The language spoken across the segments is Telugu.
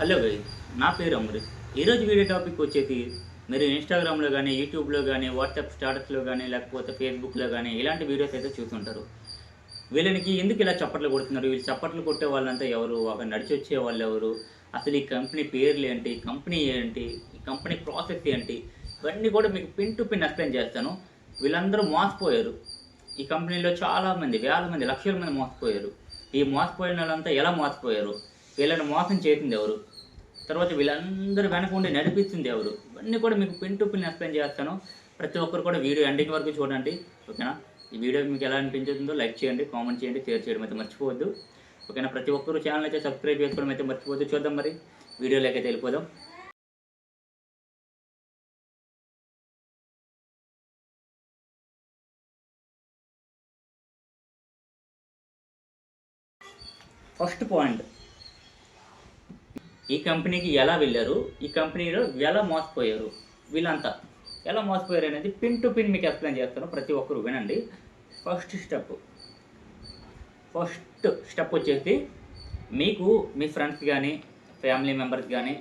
హలో గై నా పేరు అమృత్. ఈరోజు వీడియో టాపిక్ వచ్చేసి మీరు ఇన్స్టాగ్రామ్లో కానీ యూట్యూబ్లో కానీ వాట్సాప్ స్టాటస్లో కానీ లేకపోతే ఫేస్బుక్లో కానీ ఇలాంటి వీడియోస్ అయితే చూస్తుంటారు. వీళ్ళనికి ఎందుకు ఇలా చప్పట్లు కొడుతున్నారు? వీళ్ళు చప్పట్లు కొట్టే వాళ్ళంతా ఎవరు? ఒక నడిచి వచ్చే వాళ్ళు ఎవరు? అసలు ఈ కంపెనీ పేర్లు ఏంటి? కంపెనీ ఏంటి? ఈ కంపెనీ ప్రాసెస్ ఏంటి? ఇవన్నీ కూడా మీకు పిన్ టు పిన్ ఎక్స్ప్లెయిన్ చేస్తాను. వీళ్ళందరూ మోసపోయారు. ఈ కంపెనీలో చాలామంది వేల మంది లక్షల మంది మోసపోయారు. ఈ మోసపోయిన వాళ్ళంతా ఎలా మోసపోయారు? వీళ్ళని మోసం చేసింది ఎవరు? తర్వాత వీళ్ళందరూ వెనక ఉండి నడిపిస్తుంది ఎవరు? ఇవన్నీ కూడా మీకు పిన్ టు పిన్ ఎక్స్ప్లెయిన్ చేస్తాను. ప్రతి ఒక్కరు కూడా వీడియో ఎండింగ్ వరకు చూడండి. ఓకేనా? ఈ వీడియో మీకు ఎలా అనిపించిందో లైక్ చేయండి కామెంట్ చేయండి షేర్ చేయడం అయితే మర్చిపోవద్దు. ఓకేనా? ప్రతి ఒక్కరు ఛానల్ అయితే సబ్స్క్రైబ్ చేసుకోవడం అయితే మర్చిపోవద్దు. చూద్దాం మరి. వీడియోలోకి అయితే వెళ్ళిపోదాం. First point. ఈ కంపెనీకి ఎలా వెళ్ళారు? ఈ కంపెనీలో ఎలా మోసపోయారు? వీళ్ళంతా ఎలా మోసపోయారు అనేది పిన్ టు పిన్ మీకు ఎక్స్ప్లెయిన్ చేస్తాను. ప్రతి ఒక్కరు వినండి. First step. ఫస్ట్ స్టెప్ వచ్చేసి మీకు మీ ఫ్రెండ్స్ కానీ ఫ్యామిలీ మెంబర్స్ కానీ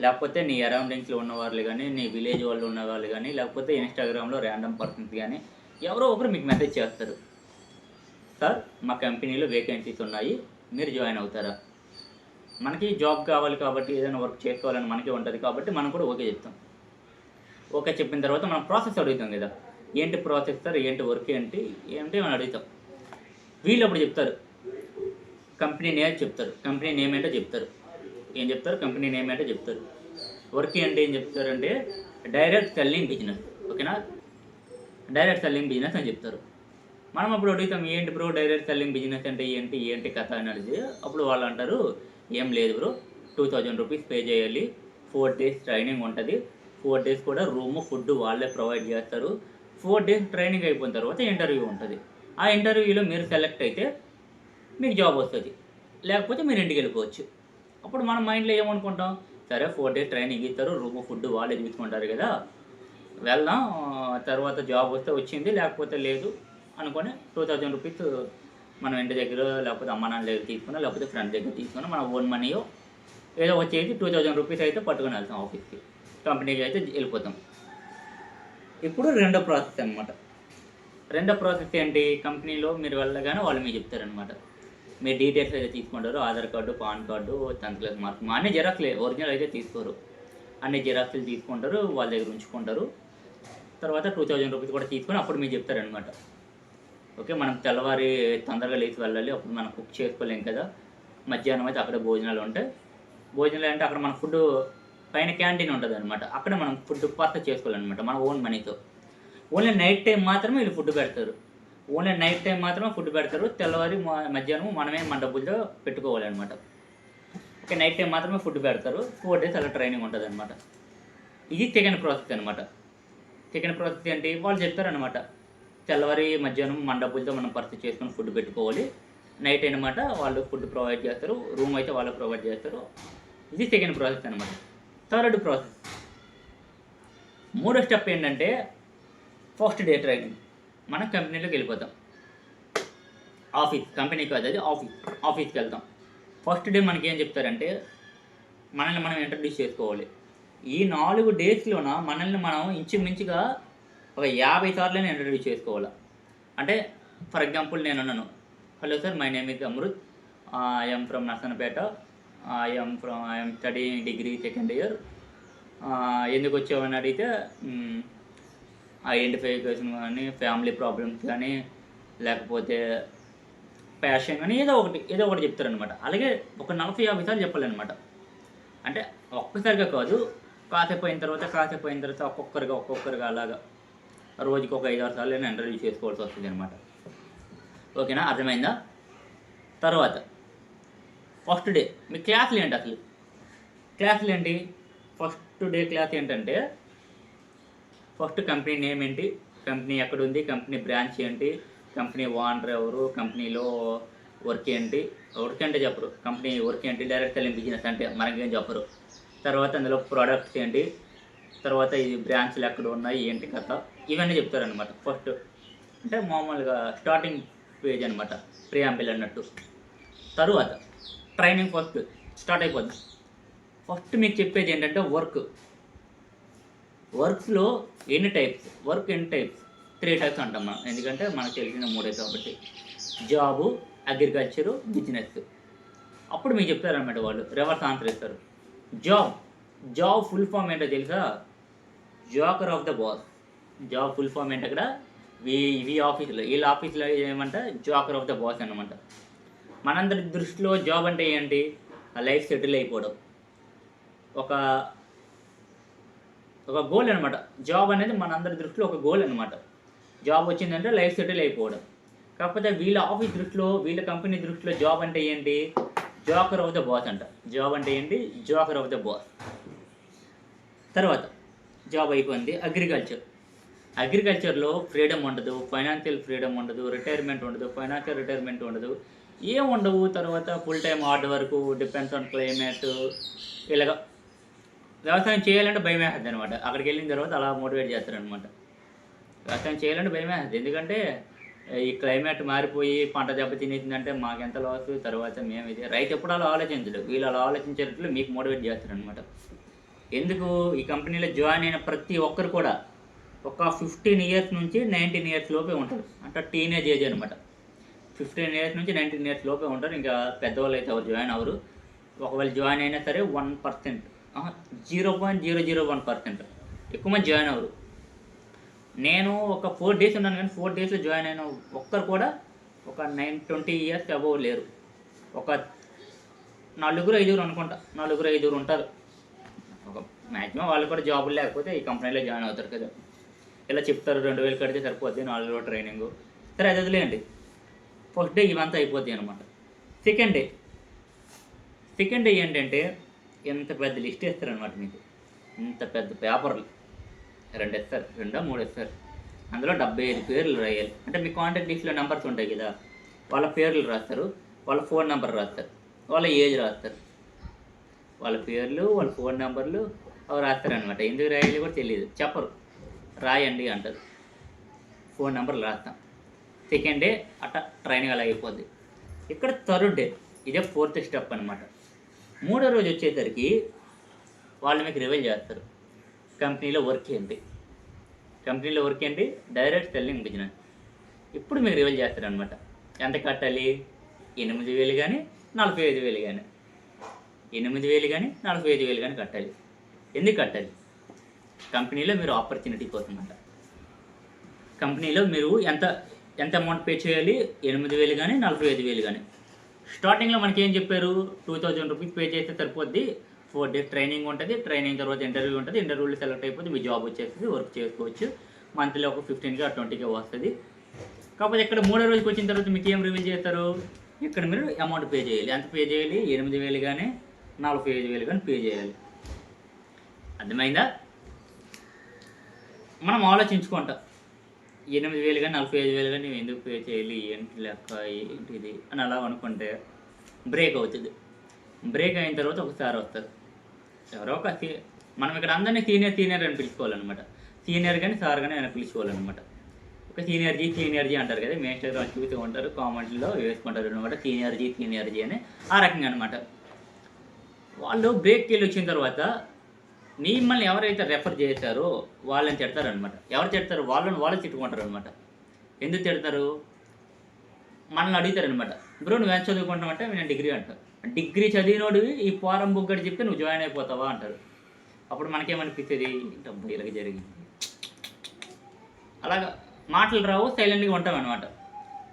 లేకపోతే నీ అరౌండింగ్స్లో ఉన్న వాళ్ళు కానీ నీ విలేజ్ వాళ్ళు ఉన్న వాళ్ళు కానీ లేకపోతే ఇన్స్టాగ్రామ్లో ర్యాండమ్ పర్సన్స్ కానీ ఎవరో ఒకరు మీకు మెసేజ్ చేస్తారు. సార్ మా కంపెనీలో వేకెన్సీస్ ఉన్నాయి. మీరు జాయిన్ అవుతారా? మనకి జాబ్ కావాలి కాబట్టి ఏదైనా వర్క్ చేసుకోవాలని మనకే ఉంటుంది కాబట్టి మనం కూడా ఓకే చెప్తాం. ఓకే చెప్పిన తర్వాత మనం ప్రాసెస్ అడుగుతాం కదా. ఏంటి ప్రాసెస్ సార్? ఏంటి వర్క్ ఏంటి? ఏంటి మనం అడుగుతాం. వీళ్ళు అప్పుడు చెప్తారు. కంపెనీ నేమ్ చెప్తారు. కంపెనీ నేమ్ ఏంటో చెప్తారు. ఏం చెప్తారు? కంపెనీ నేమ్ ఏంటో చెప్తారు. వర్క్ ఏంటి ఏం చెప్తారంటే డైరెక్ట్ సెల్లింగ్ బిజినెస్ ఓకేనా? డైరెక్ట్ సెల్లింగ్ బిజినెస్ అని చెప్తారు. మనం అప్పుడు అడుగుతాం ఏంటి బ్రో డైరెక్ట్ సెల్లింగ్ బిజినెస్ అంటే ఏంటి? ఏంటి కథ? అని అడిగితే అప్పుడు వాళ్ళు అంటారు ఏం లేదు bro. Two thousand rupees pay చేయాలి. ఫోర్ డేస్ ట్రైనింగ్ ఉంటుంది. ఫోర్ డేస్ కూడా రూము ఫుడ్ వాళ్ళే ప్రొవైడ్ చేస్తారు. ఫోర్ డేస్ ట్రైనింగ్ అయిపోయిన తర్వాత ఇంటర్వ్యూ ఉంటుంది. ఆ ఇంటర్వ్యూలో మీరు సెలెక్ట్ అయితే మీకు జాబ్ వస్తుంది. లేకపోతే మీరు ఇంటికి వెళ్ళిపోవచ్చు. అప్పుడు మన మైండ్లో ఏమనుకుంటాం? సరే ఫోర్ డేస్ ట్రైనింగ్ ఇస్తారు. రూమ్ ఫుడ్ వాళ్ళే చూసుకుంటారు కదా. వెళ్దాం. తర్వాత జాబ్ వస్తే వచ్చింది. లేకపోతే లేదు అనుకొని టూ థౌజండ్ రూపీస్ మనం ఇంటి దగ్గర లేకపోతే అమ్మ నాన్న దగ్గర తీసుకున్నా లేకపోతే ఫ్రెండ్ దగ్గర తీసుకున్నా మన ఓన్ మనీయో ఏదో వచ్చేది టూ థౌజండ్ రూపీస్ అయితే పట్టుకొని వెళ్తాం ఆఫీస్కి కంపెనీకి అయితే వెళ్ళిపోతాం. ఇప్పుడు రెండో ప్రాసెస్ అనమాట రెండో ప్రాసెస్ ఏంటి? కంపెనీలో మీరు వెళ్ళగానే వాళ్ళు మీకు చెప్తారనమాట మీ డీటెయిల్స్ అయితే తీసుకుంటారు. Aadhaar card PAN card tenth class mark మా అన్ని జిరాక్స్లే ఒరిజినల్ అయితే తీసుకోరు. అన్ని జిరాక్స్లు తీసుకుంటారు వాళ్ళ దగ్గర ఉంచుకుంటారు. తర్వాత టూ థౌజండ్ రూపీస్ కూడా తీసుకొని అప్పుడు మీరు చెప్తారనమాట ఓకే మనం తెల్లవారి తొందరగా లేచి వెళ్ళాలి. అప్పుడు మనం కుక్ చేసుకోలేం కదా. మధ్యాహ్నం అయితే అక్కడ భోజనాలు ఉంటాయి. భోజనాలు అంటే అక్కడ మన ఫుడ్ పైన క్యాంటీన్ ఉంటుంది అనమాట అక్కడ మనం ఫుడ్ పర్చేస్ చేసుకోవాలన్నమాట మన ఓన్ మనీతో. ఓన్లీ నైట్ టైం మాత్రమే వీళ్ళు ఫుడ్ పెడతారు. ఓన్లీ నైట్ టైం మాత్రమే ఫుడ్ పెడతారు. తెల్లవారి మా- మధ్యాహ్నం మనమే మన డబ్బులతో పెట్టుకోవాలన్నమాట. ఓకే నైట్ టైం మాత్రమే ఫుడ్ పెడతారు. ఫోర్ డేస్ అలా ట్రైనింగ్ ఉంటుంది అనమాట ఇది చికెన్ ప్రాసెస్ అనమాట చికెన్ ప్రాసెస్ ఏంటి వాళ్ళు చెప్తారనమాట తెల్లవారి మధ్యాహ్నం మన డబ్బులతో మనం పర్చేస్ చేసుకొని ఫుడ్ పెట్టుకోవాలి. నైట్ అనమాట వాళ్ళు ఫుడ్ ప్రొవైడ్ చేస్తారు. రూమ్ అయితే వాళ్ళు ప్రొవైడ్ చేస్తారు. ఇది సెకండ్ ప్రాసెస్ అనమాట థర్డ్ ప్రాసెస్. మూడో స్టెప్ ఏంటంటే ఫస్ట్ డే ట్రైనింగ్. మనం కంపెనీలోకి వెళ్ళిపోతాం. ఆఫీస్ కంపెనీ కాదు అది ఆఫీస్ ఆఫీస్కి వెళ్తాం. ఫస్ట్ డే మనకి ఏం చెప్తారంటే మనల్ని మనం ఇంట్రడ్యూస్ చేసుకోవాలి. ఈ నాలుగు డేస్లోన మనల్ని మనం ఇంచుమించుగా ఒక యాభై సార్లు నేను ఇంటర్వ్యూ చేసుకోవాలి? అంటే ఫర్ ఎగ్జాంపుల్ నేను అన్నాను hello sir my name is Amrit I'm from Narasannapeta I'm from I'm study degree second year ఎందుకు వచ్చామని అడిగితే ఐడెంటిఫికేషన్ కానీ ఫ్యామిలీ ప్రాబ్లమ్స్ కానీ లేకపోతే ప్యాషన్ కానీ ఏదో ఒకటి ఏదో ఒకటి చెప్తారనమాట అలాగే ఒక నలభై యాభై సార్లు చెప్పాలన్నమాట. అంటే ఒక్కసారిగా కాదు కాసేపు అయిన తర్వాత కాసేపు అయిన తర్వాత ఒక్కొక్కరిగా ఒక్కొక్కరిగా అలాగా. రోజుకి ఒక ఐదు ఆరు సార్లు నేను ఇంటర్వ్యూ చేసుకోవాల్సి వస్తుంది అనమాట ఓకేనా? అర్థమైందా? తర్వాత ఫస్ట్ డే మీ క్లాసులు ఏంటి అసలు? క్లాసులు ఏంటి? ఫస్ట్ డే క్లాస్ ఏంటంటే ఫస్ట్ కంపెనీ నేమ్ ఏంటి? కంపెనీ ఎక్కడ ఉంది కంపెనీ బ్రాంచ్ ఏంటి? కంపెనీ ఓనర్ ఎవరు? కంపెనీలో వర్క్ ఏంటి? వర్క్ అంటే చెప్పరు. కంపెనీ వర్క్ ఏంటి? డైరెక్ట్ సెల్లింగ్ బిజినెస్ అంటే మనకేం చెప్పరు. తర్వాత అందులో ప్రోడక్ట్స్ ఏంటి? తర్వాత ఈ బ్రాంచ్లు ఎక్కడ ఉన్నాయి? ఏంటి కథ? ఇవన్నీ చెప్తారనమాట ఫస్ట్ అంటే మామూలుగా స్టార్టింగ్ పేజ్ అనమాట ప్రియాంబిల్ అన్నట్టు. తరువాత ట్రైనింగ్ ఫస్ట్ స్టార్ట్ అయిపోద్ది. ఫస్ట్ మీకు చెప్పేది ఏంటంటే వర్క్ వర్క్స్లో ఎన్ని టైప్స్ వర్క్ ఎన్ని టైప్స్ త్రీ టైప్స్ అంటాం మనం. ఎందుకంటే మనకు తెలిసిన మూడే కాబట్టి. జాబు అగ్రికల్చరు బిజినెస్ అప్పుడు మీకు చెప్తారనమాట వాళ్ళు. రివర్స్ ఆన్సర్ ఇస్తారు. జాబ్ జాబ్ ఫుల్ ఫామ్ ఏంటో తెలుసా? Joker of the boss job full form ఏంటి అక్కడ వి వీ ఆఫీస్లో వీళ్ళ ఆఫీస్లో ఏమంట జాకర్ ఆఫ్ ద బాస్ అనమాట మనందరి దృష్టిలో జాబ్ అంటే ఏంటి? ఆ లైఫ్ సెటిల్ అయిపోవడం. ఒక ఒక గోల్ అనమాట జాబ్ అనేది మనందరి దృష్టిలో ఒక గోల్ అనమాట జాబ్ వచ్చిందంటే లైఫ్ సెటిల్ అయిపోవడం. కాకపోతే వీళ్ళ ఆఫీస్ దృష్టిలో వీళ్ళ కంపెనీ దృష్టిలో జాబ్ అంటే ఏంటి? జాకర్ ఆఫ్ ద బాస్ అంట. జాబ్ అంటే ఏంటి? జాకర్ ఆఫ్ ద బాస్ తర్వాత జాబ్ అయిపోయింది. అగ్రికల్చర్ అగ్రికల్చర్లో ఫ్రీడమ్ ఉండదు ఫైనాన్షియల్ ఫ్రీడమ్ ఉండదు రిటైర్మెంట్ ఉండదు ఫైనాన్షియల్ రిటైర్మెంట్ ఉండదు. ఏం ఉండవు తర్వాత full time hard work depends on climate ఇలాగ వ్యవసాయం చేయాలంటే భయం వేస్తుంది అనమాట అక్కడికి వెళ్ళిన తర్వాత అలా మోటివేట్ చేస్తారనమాట వ్యవసాయం చేయాలంటే భయం వేస్తుంది. ఎందుకంటే ఈ క్లైమేట్ మారిపోయి పంట దెబ్బతినేసిందంటే మాకెంత లాస్ తర్వాత మేము ఇది. రైతు ఎప్పుడు అలా ఆలోచించడు. వీళ్ళు అలా ఆలోచించేటట్లు మీకు మోటివేట్ చేస్తారనమాట ఎందుకు? ఈ కంపెనీలో జాయిన్ అయిన ప్రతి ఒక్కరు కూడా ఒక ఫిఫ్టీన్ ఇయర్స్ నుంచి నైన్టీన్ ఇయర్స్ లోపే ఉంటారు. అంటే టీనేజ్ ఏజ్ అనమాట ఫిఫ్టీన్ ఇయర్స్ నుంచి నైన్టీన్ ఇయర్స్ లోపే ఉంటారు. ఇంకా పెద్దవాళ్ళు అయితే ఎవరు జాయిన్ అవ్వరు. ఒకవేళ జాయిన్ అయినా సరే one percent zero point zero zero one percent ఎక్కువ మంది జాయిన్ అవ్వరు. నేను ఒక ఫోర్ డేస్ ఉన్నాను కానీ ఫోర్ డేస్లో జాయిన్ అయిన ఒక్కరు కూడా ఒక నైన్ ట్వంటీ ఇయర్స్ అబోవ్ లేరు. ఒక నలుగురు ఐదుగురు అనుకుంటా. నలుగురు ఐదుగురు ఉంటారు. ఒక మ్యాక్సిమం వాళ్ళు కూడా జాబులు లేకపోతే ఈ కంపెనీలో జాయిన్ అవుతారు కదా. ఇలా చెప్తారు? రెండు వేలు కడితే సరిపోద్ది నాలుగు రోజుల ట్రైనింగ్. సరే అది వదిలేయండి. ఫస్ట్ డే ఇవంతా అయిపోద్ది అనమాట సెకండ్ డే. సెకండ్ డే ఏంటంటే ఎంత పెద్ద లిస్ట్ ఇస్తారనమాట మీకు. ఇంత పెద్ద పేపర్లు. రెండు ఇస్తారు రెండో మూడు ఇస్తారు అందులో డెబ్బై ఐదు పేర్లు రాయాలి. అంటే మీ కాంటాక్ట్ లిస్ట్లో నెంబర్స్ ఉంటాయి కదా వాళ్ళ పేర్లు రాస్తారు వాళ్ళ ఫోన్ నెంబర్ రాస్తారు వాళ్ళ ఏజ్ రాస్తారు. వాళ్ళ పేర్లు వాళ్ళ ఫోన్ నెంబర్లు అవి రాస్తారనమాట ఎందుకు రాయాలి కూడా తెలియదు చెప్పరు. రాయండి అంటారు ఫోన్ నెంబర్లు రాస్తాం. సెకండ్ డే అట్ట ట్రైనింగ్ అలా అయిపోద్ది. ఇక్కడ థర్డ్ డే ఇదే ఫోర్త్ స్టెప్ అనమాట మూడో రోజు వచ్చేసరికి వాళ్ళు మీకు రివైల్ చేస్తారు. కంపెనీలో వర్క్ ఏంటి? కంపెనీలో వర్క్ ఏంటి? Direct selling business. ఇప్పుడు మీకు రివైల్ చేస్తారనమాట ఎంత కట్టాలి? ఎనిమిది వేలు కానీ నలభై ఐదు వేలు కానీ ఎనిమిది వేలు కానీ నలభై ఐదు వేలు కానీ కట్టాలి. ఎందుకు కట్టాలి? కంపెనీలో మీరు ఆపర్చునిటీ పోతుందంట కంపెనీలో మీరు ఎంత ఎంత అమౌంట్ పే చేయాలి? ఎనిమిది వేలు కానీ నలభై ఐదు వేలు కానీ స్టార్టింగ్లో మనకి ఏం చెప్పారు? టూ థౌజండ్ రూపీస్ పే చేస్తే సరిపోద్ది. ఫోర్ డేస్ ట్రైనింగ్ ఉంటుంది. ట్రైనింగ్ తర్వాత ఇంటర్వ్యూ ఉంటుంది. ఇంటర్వ్యూలో సెలెక్ట్ అయిపోతే మీ జాబ్ వచ్చేస్తుంది వర్క్ చేసుకోవచ్చు. మంత్లీ ఒక ఫిఫ్టీన్కి ఆ ట్వంటీకి వస్తుంది. కాకపోతే ఇక్కడ మూడో రోజుకి వచ్చిన తర్వాత మీకు ఏం రివీల్ చేస్తారు? ఇక్కడ మీరు అమౌంట్ పే చేయాలి. ఎంత పే చేయాలి? ఎనిమిది వేలు కానీ నలభై ఐదు వేలు కానీ పే చేయాలి. అర్థమైందా? మనం ఆలోచించుకుంటాం. ఎనిమిది వేలు కానీ నలభై ఐదు వేలు కానీ నువ్వు ఎందుకు పే చేయాలి? ఏంటి లెక్క? ఏంటిది అని అలా అనుకుంటే బ్రేక్ అవుతుంది. బ్రేక్ అయిన తర్వాత ఒకసారి వస్తారు. ఎవరో ఒక సీ- మనం ఇక్కడ అందరినీ సీనియర్ సీనియర్ అని పిలుచుకోవాలన్నమాట. సీనియర్ కానీ సార్ కానీ ఆయన పిలుచుకోవాలన్నమాట. ఒక సీనియర్జీ సీనియర్జీ అంటారు కదా మేస్టర్ వాళ్ళు చూస్తూ ఉంటారు కామెంట్లో వేసుకుంటారు అనమాట సీనియర్జీ సీనియర్జీ అని. ఆ రకంగా అనమాట వాళ్ళు బ్రేక్కి వెళ్ళి వచ్చిన తర్వాత మిమ్మల్ని ఎవరైతే రెఫర్ చేశారో వాళ్ళని తిడతారనమాట ఎవరు తిడతారు? వాళ్ళని వాళ్ళు తిట్టుకుంటారు అనమాట ఎందుకు తిడతారు? మనల్ని అడుగుతారనమాట బ్రో నువ్వు ఎంత చదువుకుంటావు అంటే నేను డిగ్రీ అంటారు డిగ్రీ చదివినోడివి ఈ పోరం బుగ్గడి చెప్తే నువ్వు జాయిన్ అయిపోతావా అంటారు. అప్పుడు మనకేమనిపిస్తుంది డబ్బు ఇలాగ జరిగింది. అలాగా మాటలు రావు సైలెంట్గా ఉంటాం అనమాట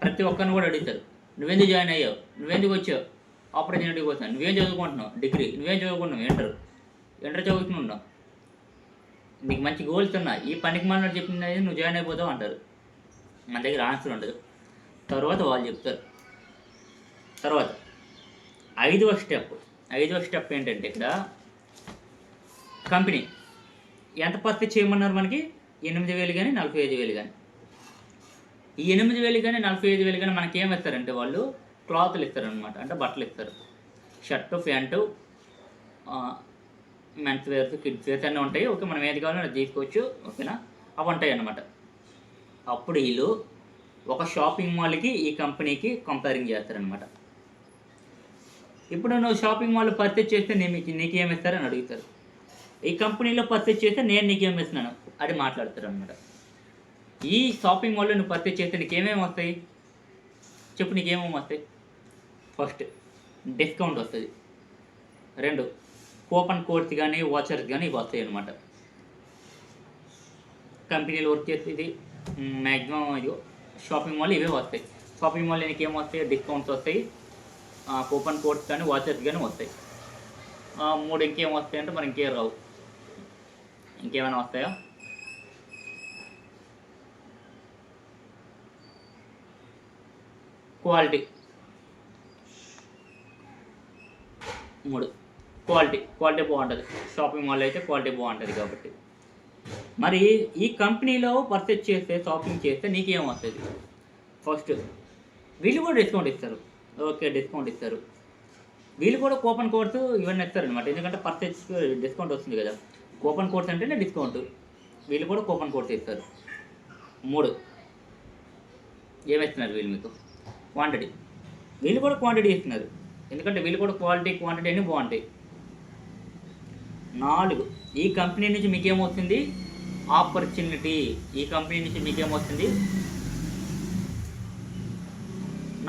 ప్రతి ఒక్కరిని కూడా అడుగుతారు. నువ్వెందుకు జాయిన్ అయ్యావు? నువ్వెందుకు వచ్చావు? ఆపర్చునిటీ కోసం. నువ్వేం చదువుకుంటున్నావు? డిగ్రీ. నువ్వేం చదువుకుంటున్నావు? ఇంటర్. ఇంటర్ చదువుతున్నావు నీకు మంచి గోల్స్ ఉన్నాయి. ఈ పనికి మన చెప్పినది నువ్వు జాయిన్ అయిపోతావు అంటారు. మన దగ్గర ఆన్సర్ ఉండదు. తర్వాత వాళ్ళు చెప్తారు. తర్వాత ఐదవ స్టెప్ ఐదవ స్టెప్ ఏంటంటే ఇక్కడ కంపెనీ ఎంత పత్తి చేయమన్నారు మనకి? ఎనిమిది వేలు కానీ నలభై ఐదు వేలు కానీ ఈ ఎనిమిది వేలు కానీ నలభై ఐదు వేలు కానీ మనకి ఏమి ఇస్తారంటే వాళ్ళు? క్లాత్లు ఇస్తారనమాట అంటే బట్టలు ఇస్తారు. Shirt pant men's wears kids wears అన్నీ ఉంటాయి. ఓకే మనం ఏది కావాలో తీసుకోవచ్చు. ఓకేనా? అవి ఉంటాయి అన్నమాట. అప్పుడు వీళ్ళు ఒక షాపింగ్ మాల్కి ఈ కంపెనీకి కంపేరింగ్ చేస్తారనమాట ఇప్పుడు నువ్వు షాపింగ్ మాల్ పర్చేజ్ చేస్తే నేను నీకు నీకేం ఇస్తారని అడుగుతారు. ఈ కంపెనీలో పర్చేజ్ చేస్తే నేను నీకు ఇస్తున్నాను? అది మాట్లాడతారు అనమాట ఈ షాపింగ్ మాల్లో నువ్వు పర్చేజ్ చేస్తే నీకేమేమి వస్తాయి? చెప్పు నీకేమేమి వస్తాయి? ఫస్ట్ డిస్కౌంట్ వస్తుంది. రెండు కూపన్ కోడ్స్ కానీ వాచర్స్ కానీ ఇవి వస్తాయి అనమాట కంపెనీలో వర్క్ చేసేది మ్యాక్సిమం ఇది షాపింగ్ మాల్ ఇవే వస్తాయి షాపింగ్ మాల్ నీకు ఏం వస్తాయి డిస్కౌంట్స్ వస్తాయి కూపన్ కోడ్స్ కానీ వాచెస్ కానీ వస్తాయి ఆ, మూడు ఇంకేం వస్తాయి అంటే మరి ఇంకేం రావు ఇంకేమైనా వస్తాయా క్వాలిటీ మూడు క్వాలిటీ క్వాలిటీ బాగుంటుంది. షాపింగ్ మాల్ అయితే క్వాలిటీ బాగుంటుంది కాబట్టి. మరి ఈ కంపెనీలో పర్చేజ్ చేస్తే షాపింగ్ చేస్తే నీకేం వస్తుంది ఫస్ట్ వీళ్ళు కూడా డిస్కౌంట్ ఇస్తారు. ఓకే డిస్కౌంట్ ఇస్తారు. వీళ్ళు కూడా కూపన్ కోడ్స్ ఇవన్నీ ఇస్తారు అనమాట ఎందుకంటే పర్చేజ్ డిస్కౌంట్ వస్తుంది కదా. కూపన్ కోడ్స్ అంటేనే డిస్కౌంట్ వీళ్ళు కూడా కూపన్ కోడ్స్ ఇస్తారు. మూడు ఏమిస్తున్నారు వీళ్ళు మీకు? క్వాంటిటీ వీళ్ళు కూడా క్వాంటిటీ ఇస్తున్నారు. ఎందుకంటే వీళ్ళు కూడా క్వాలిటీ క్వాంటిటీ అన్నీ బాగుంటాయి. నాలుగు. ఈ కంపెనీ నుంచి మీకేమవుతుంది ఆపర్చునిటీ ఈ కంపెనీ నుంచి మీకేమవుతుంది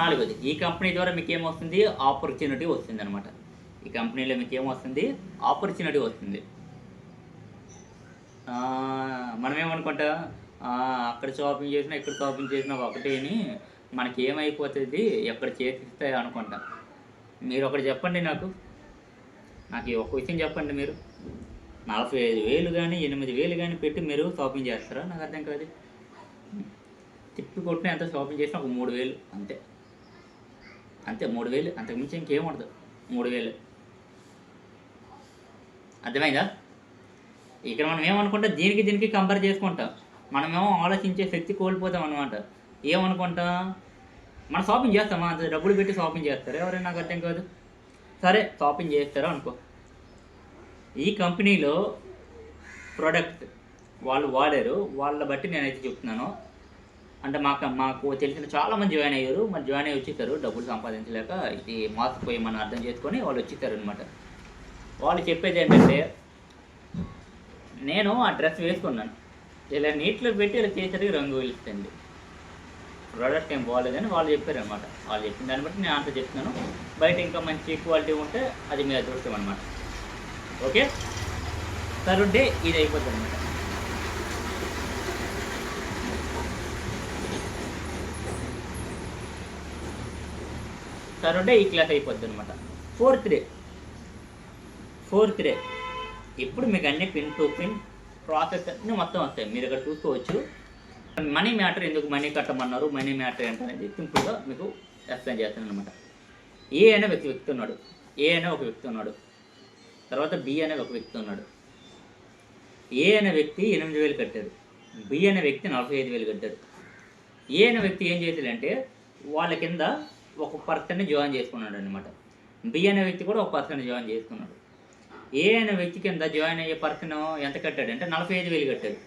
నాలుగోది. ఈ కంపెనీ ద్వారా మీకు ఏమొస్తుంది ఆపర్చునిటీ వస్తుంది అనమాట ఈ కంపెనీలో మీకు ఏమొస్తుంది ఆపర్చునిటీ వస్తుంది మనం ఏమనుకుంటా అక్కడ షాపింగ్ చేసినా ఇక్కడ షాపింగ్ చేసినా ఒకటేని మనకి ఏమైపోతుంది ఎక్కడ చేసిస్తాయి అనుకుంటా మీరు ఒకటి చెప్పండి నాకు. నాకు ఒక విషయం చెప్పండి మీరు. నలభై ఐదు వేలు కానీ ఎనిమిది వేలు కానీ పెట్టి మీరు షాపింగ్ చేస్తారా? నాకు అర్థం కాదు. తిప్పి కొట్టిన ఎంత షాపింగ్ చేసినా ఒక మూడు వేలు అంతే. అంతే మూడు వేలు. అంతకుమించి ఇంకేం ఉండదు. మూడు వేలు. అర్థమైందా? ఇక్కడ మనం ఏమనుకుంటాం? దీనికి దీనికి కంపేర్ చేసుకుంటాం. మనమేమో ఆలోచించే శక్తి కోల్పోతాం అనమాట ఏమనుకుంటాం? మనం షాపింగ్ చేస్తామా? అంత డబ్బులు పెట్టి షాపింగ్ చేస్తారా? ఎవరైనా నాకు అర్థం కాదు. సరే షాపింగ్ చేస్తారా అనుకో. ఈ కంపెనీలో ప్రోడక్ట్ వాళ్ళు వాడారు. వాళ్ళ బట్టి నేనైతే చెప్తున్నాను. అంటే మాకు మాకు తెలిసిన చాలామంది జాయిన్ అయ్యారు. మరి జాయిన్ అయ్యి వచ్చేసారు. డబ్బులు సంపాదించలేక ఇది మోసపోయి మనం అర్థం చేసుకొని వాళ్ళు వచ్చేసారు అనమాట వాళ్ళు చెప్పేది ఏంటంటే నేను ఆ డ్రెస్ వేసుకున్నాను. ఇలా నీటిలో పెట్టి ఇలా చేసరికి రంగు వెళ్తుంది ప్రోడక్ట్ ఏం బాగాలేదని వాళ్ళు చెప్పారు అనమాట వాళ్ళు చెప్పిన దాన్ని బట్టి నేను అంత చెప్తున్నాను. బయట ఇంకా మంచి క్వాలిటీ ఉంటే అది మీ అదృష్టం అనమాట ఓకే? థర్డ్ డే ఇది అయిపోతుంది అనమాట థర్డ్ డే ఈ క్లాస్ అయిపోద్ది అనమాట ఫోర్త్ డే. Fourth day. ఇప్పుడు మీకు అన్ని పిన్ టు పిన్ ప్రాసెస్ అన్ని మొత్తం వస్తాయి. మీరు ఇక్కడ చూసుకోవచ్చు మనీ మ్యాటర్ ఎందుకు మనీ కట్టమన్నారు? మనీ మ్యాటర్ ఏంటనేది సింపుల్గా మీకు ఎక్స్ప్లెయిన్ చేస్తాను అనమాట ఏ అనే వ్యక్తి వ్యక్తి ఉన్నాడు. ఏ అనే ఒక వ్యక్తి ఉన్నాడు. తర్వాత బి అనే ఒక వ్యక్తి ఉన్నాడు. ఏ అనే వ్యక్తి ఎనిమిది వేలు కట్టాడు. బి అనే వ్యక్తి నలభై ఐదు వేలు కట్టాడు. ఏ అనే వ్యక్తి ఏం చేశాడంటే వాళ్ళ కింద ఒక పర్సన్ని జాయిన్ చేసుకున్నాడు అనమాట బి అనే వ్యక్తి కూడా ఒక పర్సన్ జాయిన్ చేసుకున్నాడు. ఏ అనే వ్యక్తి కింద జాయిన్ అయ్యే పర్సన్ ఎంత కట్టాడు అంటే నలభై ఐదు వేలు కట్టాడు.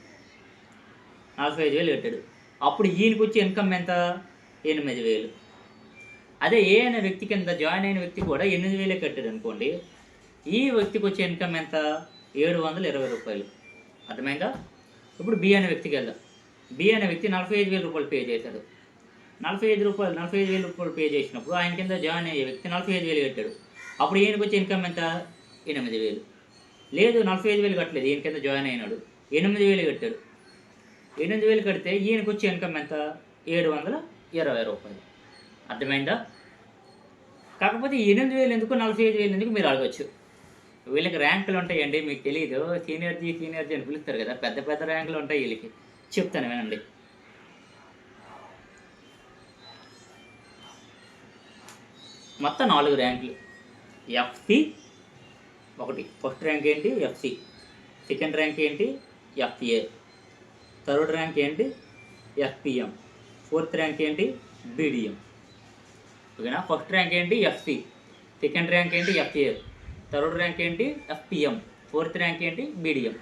నలభై ఐదు వేలు కట్టాడు. అప్పుడు ఈయనకి వచ్చే ఇన్కమ్ ఎంత? ఎనిమిది వేలు. అదే ఏ అనే వ్యక్తి కింద జాయిన్ అయిన వ్యక్తి కూడా ఎనిమిది వేలే కట్టాడు అనుకోండి ఈ వ్యక్తికి వచ్చే ఇన్కమ్ ఎంత? ఏడు వందల ఇరవై రూపాయలు. అర్థమైందా? ఇప్పుడు బి అనే వ్యక్తికి వెళ్దాం. బి అనే వ్యక్తి నలభై ఐదు వేల రూపాయలు పే చేశాడు. నలభై ఐదు రూపాయలు నలభై ఐదు వేల రూపాయలు పే చేసినప్పుడు ఆయన కింద జాయిన్ అయ్యే వ్యక్తి నలభై ఐదు వేలు కట్టాడు. అప్పుడు ఈయనకి వచ్చే ఇన్కమ్ ఎంత? ఎనిమిది వేలు. లేదు నలభై ఐదు వేలు కట్టలేదు. ఈయన కింద జాయిన్ అయినాడు. ఎనిమిది వేలు కట్టాడు. ఎనిమిది వేలు కడితే ఈయనకు వచ్చే ఇన్కమ్ ఎంత? ఏడు వందల ఇరవై రూపాయలు. అర్థమైందా? కాకపోతే ఎనిమిది వేలు ఎందుకు నలభై ఐదు వేలు ఎందుకు మీరు అడగచ్చు? వీళ్ళకి ర్యాంకులు ఉంటాయండి మీకు తెలియదు సీనియర్జీ సీనియర్జీ అని పిలుస్తారు కదా పెద్ద పెద్ద ర్యాంకులు ఉంటాయి వీళ్ళకి. చెప్తాను వినండి. మొత్తం నాలుగు ర్యాంకులు. ఎఫ్సి ఒకటి. ఫస్ట్ ర్యాంక్ ఏంటి? ఎఫ్సి. సెకండ్ ర్యాంక్ ఏంటి? ఎఫ్ఏ. థర్డ్ ర్యాంక్ ఏంటి? ఎఫ్పిఎం. ఫోర్త్ ర్యాంక్ ఏంటి? బీడిఎం. ఓకేనా? ఫస్ట్ ర్యాంక్ ఏంటి? ఎఫ్సి. సెకండ్ ర్యాంక్ ఏంటి? ఎఫ్ఏ. థర్డ్ ర్యాంక్ ఏంటి? ఎఫ్పిఎం. ఫోర్త్ ర్యాంక్ ఏంటి? బీడిఎం.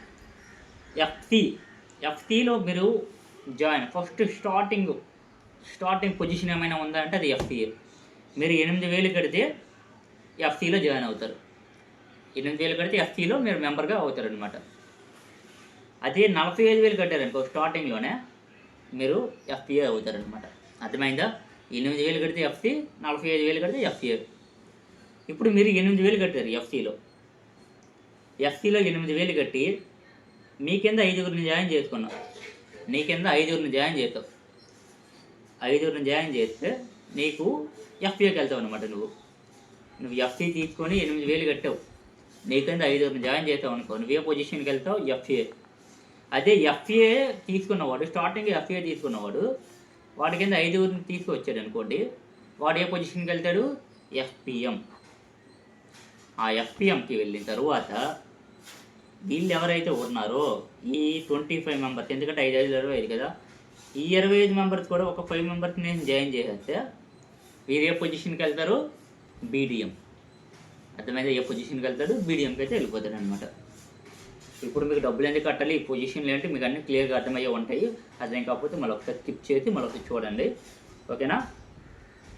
ఎఫ్సి. ఎఫ్సిలో మీరు join. First starting starting position ఏమైనా ఉందా అంటే అది ఎఫ్సిఏ మీరు ఎనిమిది వేలు కడితే ఎఫ్సిలో జాయిన్ అవుతారు. ఎనిమిది వేలు కడితే ఎఫ్సిలో మీరు మెంబర్గా అవుతారు అనమాట అదే నలభై ఐదు వేలు కట్టారనుకో స్టార్టింగ్లోనే మీరు ఎఫ్పిఏ అవుతారనమాట అర్థమైందా? ఎనిమిది వేలు కడితే ఎఫ్సి నలభై ఐదు వేలు కడితే ఎఫ్సిఏ. ఇప్పుడు మీరు ఎనిమిది వేలు కట్టారు ఎఫ్సీలో. ఎఫ్సీలో ఎనిమిది వేలు కట్టి మీ కింద ఐదుగురిని జాయిన్ చేసుకున్నావు నీ కింద ఐదుగురిని జాయిన్ చేస్తావు ఐదుగురిని జాయిన్ చేస్తే నీకు ఎఫ్ఏకి వెళ్తావు అనమాట నువ్వు. నువ్వు ఎఫ్సీ తీసుకొని ఎనిమిది వేలు కట్టావు. నీ కింద ఐదుగురిని జాయిన్ చేస్తావు అనుకో నువ్వు ఏ పొజిషన్కి వెళ్తావు? ఎఫ్ఏ అదే ఎఫ్ఏ తీసుకున్నవాడు స్టార్టింగ్ ఎఫ్ఏ తీసుకున్నవాడు వాడి కింద ఐదుగురిని తీసుకొచ్చాడు అనుకోండి వాడు ఏ పొజిషన్కి వెళ్తాడు? ఎఫ్పిఎం. ఆ ఎఫ్పిఎంకి వెళ్ళిన తర్వాత వీళ్ళు ఎవరైతే ఉన్నారో ఈ ట్వంటీ ఫైవ్ మెంబర్స్ ఎందుకంటే ఐదు ఐదు ఇరవై ఐదు కదా ఈ ఇరవై ఐదు మెంబర్స్ కూడా ఒక ఫైవ్ మెంబర్స్ నేను జాయిన్ చేసేస్తే వీరు ఏ పొజిషన్కి వెళ్తారు? బీడిఎం అర్థమైతే ఏ పొజిషన్కి వెళ్తాడు? బీడిఎంకి అయితే వెళ్ళిపోతాడు అనమాట ఇప్పుడు మీకు డబ్బులు ఎందుకు కట్టాలి? ఈ పొజిషన్లు ఏంటి? మీకు అన్నీ క్లియర్గా అర్థమయ్యే ఉంటాయి. అర్థం కాకపోతే మళ్ళీ ఒకసారి స్కిప్ చేసి మళ్ళీ ఒకసారి చూడండి. ఓకేనా?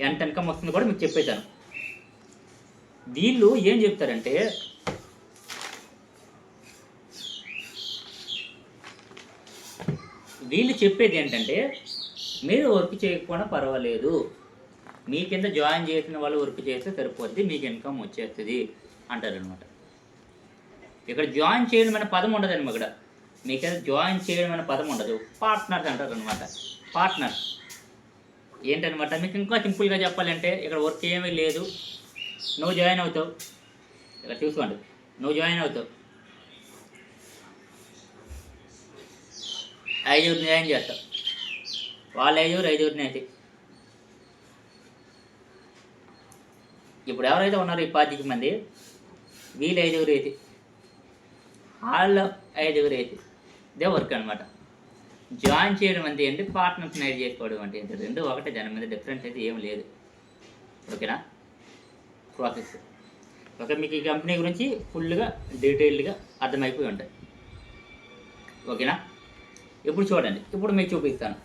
ఎంత ఇన్కమ్ వస్తుందో కూడా మీకు చెప్పేశాను. వీళ్ళు ఏం చెప్తారంటే వీళ్ళు చెప్పేది ఏంటంటే మీరు వర్క్ చేయకపోయినా పర్వాలేదు. మీ కింద జాయిన్ చేసిన వాళ్ళు వర్క్ చేస్తే సరిపోద్ది మీకు ఇన్కమ్ వచ్చేస్తుంది అంటారనమాట ఇక్కడ జాయిన్ చేయడం అనే పదం ఉండదండి ఇక్కడ. మీ కింద జాయిన్ చేయడం అనే పదం ఉండదు. పార్ట్నర్స్ అంటారు అనమాట పార్ట్నర్. ఏంటనమాట మీకు ఇంకా సింపుల్గా చెప్పాలంటే ఇక్కడ వర్క్ ఏమీ లేదు. నువ్వు జాయిన్ అవుతావు. ఇలా చూసుకోండి. నువ్వు జాయిన్ అవుతావు. ఐదుగురిని జాయిన్ చేస్తావు. వాళ్ళ ఐదుగురు ఐదుగురిని అయితే. ఇప్పుడు ఎవరైతే ఉన్నారో ఈ పాతిక మంది వీళ్ళు ఐదుగురు అయితే. వాళ్ళు ఐదుగురు అయితే. ఇదే వర్క్ అనమాట జాయిన్ చేయడం అంటే ఏంటి? పార్ట్నర్స్ నైట్ చేసుకోవడం అంటే ఏంటి? రెండు ఒకటే. దాని మీద డిఫరెన్స్ అయితే ఏం లేదు. ఓకేనా ప్రాసెస్. ఓకే మీకు ఈ కంపెనీ గురించి ఫుల్గా డీటెయిల్డ్గా అర్థమైపోయి ఉంటాయి. ఓకేనా? ఇప్పుడు చూడండి. ఇప్పుడు మీకు చూపిస్తాను.